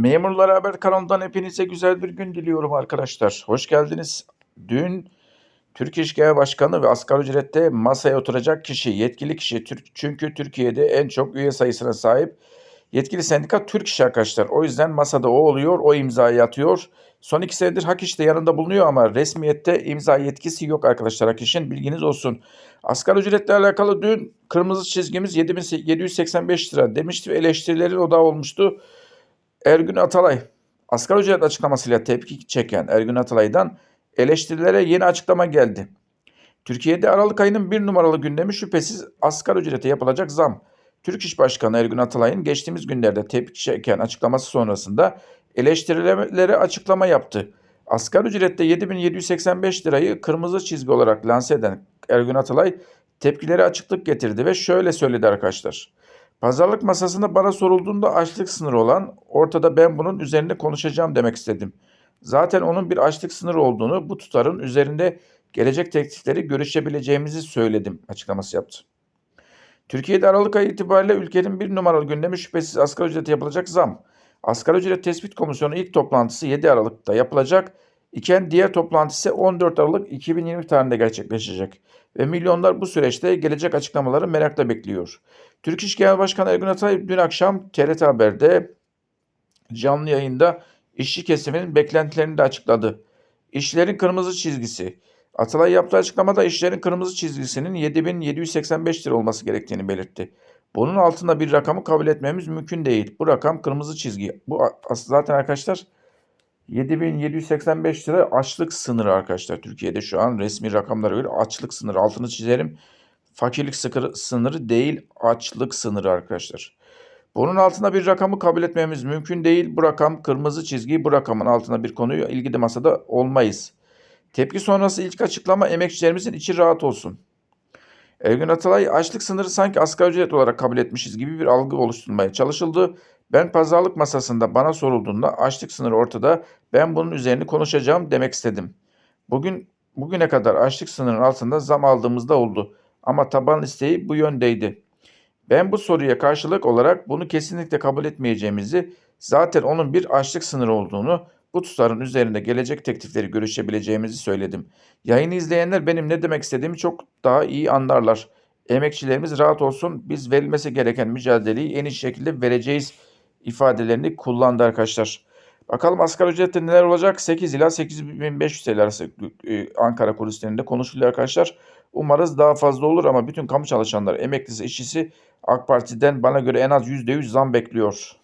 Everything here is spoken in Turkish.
Memurlar Haber kanalından hepinize güzel bir gün diliyorum arkadaşlar. Hoş geldiniz. Dün Türk İş Genel Başkanı ve asgari ücrette masaya oturacak kişi, yetkili kişi. Çünkü Türkiye'de en çok üye sayısına sahip yetkili sendika Türk İş arkadaşlar. O yüzden masada o oluyor, o imzayı atıyor. Son iki senedir Hak İş'te yanında bulunuyor ama resmiyette imza yetkisi yok arkadaşlar Hak İş'in. Bilginiz olsun. Asgari ücretle alakalı dün kırmızı çizgimiz 7785 lira demişti ve eleştirilerin odağı olmuştu. Ergün Atalay asgari ücret açıklamasıyla tepki çeken Ergün Atalay'dan eleştirilere yeni açıklama geldi. Türkiye'de Aralık ayının bir numaralı gündemi şüphesiz asgari ücrete yapılacak zam. Türk İş Başkanı Ergün Atalay'ın geçtiğimiz günlerde tepki çeken açıklaması sonrasında eleştirilere açıklama yaptı. Asgari ücrette 7785 lirayı kırmızı çizgi olarak lanse eden Ergün Atalay tepkilere açıklık getirdi ve şöyle söyledi arkadaşlar. Pazarlık masasında bana sorulduğunda açlık sınırı olan ortada ben bunun üzerine konuşacağım demek istedim. Zaten onun bir açlık sınırı olduğunu bu tutarın üzerinde gelecek teklifleri görüşebileceğimizi söyledim açıklaması yaptı. Türkiye'de Aralık ayı itibariyle ülkenin bir numaralı gündemi şüphesiz asgari ücrete yapılacak zam. Asgari ücret tespit komisyonu ilk toplantısı 7 Aralık'ta yapılacak iken diğer toplantı ise 14 Aralık 2020 tarihinde gerçekleşecek ve milyonlar bu süreçte gelecek açıklamaları merakla bekliyor. Türk İş Genel Başkanı Ergun Atay dün akşam TRT Haber'de canlı yayında işçi kesiminin beklentilerini de açıkladı. İşçilerin kırmızı çizgisi. Atalay yaptığı açıklamada işçilerin kırmızı çizgisinin 7785 lira olması gerektiğini belirtti. Bunun altında bir rakamı kabul etmemiz mümkün değil. Bu rakam kırmızı çizgi. Bu aslında zaten arkadaşlar 7785 lira açlık sınırı arkadaşlar. Türkiye'de şu an resmi rakamlara göre açlık sınırı. Altını çizelim. Fakirlik sınırı değil açlık sınırı arkadaşlar. Bunun altında bir rakamı kabul etmemiz mümkün değil. Bu rakam kırmızı çizgi. Bu rakamın altında bir konuyu ilgili masada olmayız. Tepki sonrası ilk açıklama emekçilerimizin içi rahat olsun. Ergün Atalay açlık sınırı sanki asgari ücret olarak kabul etmişiz gibi bir algı oluşturmaya çalışıldı. Ben pazarlık masasında bana sorulduğunda açlık sınırı ortada ben bunun üzerine konuşacağım demek istedim. Bugün bugüne kadar açlık sınırının altında zam aldığımızda oldu ama taban isteği bu yöndeydi. Ben bu soruya karşılık olarak bunu kesinlikle kabul etmeyeceğimizi, zaten onun bir açlık sınırı olduğunu, bu tutarın üzerinde gelecek teklifleri görüşebileceğimizi söyledim. Yayını izleyenler benim ne demek istediğimi çok daha iyi anlarlar. Emekçilerimiz rahat olsun, biz verilmesi gereken mücadeleyi en iyi şekilde vereceğiz ifadelerini kullandı arkadaşlar. Bakalım asgari ücrette neler olacak? 8 ila 8500 TL arası e, Ankara kulislerinde konuşuluyor arkadaşlar. Umarız daha fazla olur ama bütün kamu çalışanları, emeklisi, işçisi AK Parti'den bana göre en az %100 zam bekliyor.